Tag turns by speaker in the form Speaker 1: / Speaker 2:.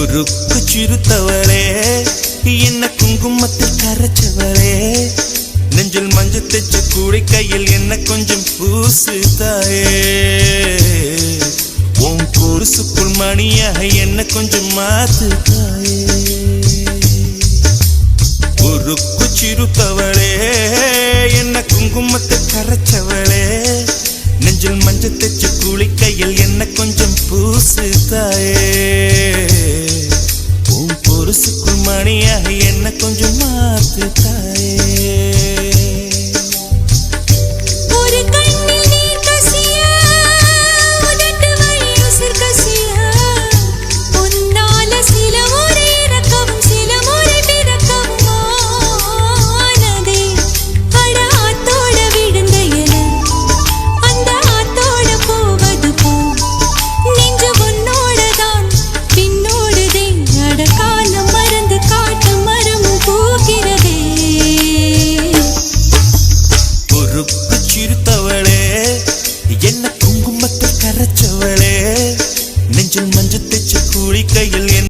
Speaker 1: உருக்கு சிறுத்தவளே என்ன குங்குமத்தில் கரைச்சவளே. நெஞ்சில் மஞ்சள் தைச்ச கூடை கையில் என்ன கொஞ்சம் பூசுதாயே. உன் பொருசுக்குள் மணியாக என்ன கொஞ்சம் மாத்துதாயே. உருக்கு சிறுத்தவளே என்ன குங்குமத்தை கரைச்சவளே. நெஞ்சில் மஞ்சள் தைச்ச கூலி கையில் என்ன கொஞ்சம் பூசுதா மணியாக என்ன கொஞ்சம் மாத்து. என்ன குங்குமத்தை கரைச்சவளே? நெஞ்சில் மஞ்சள் தைச்ச கூலி கையில் என்ன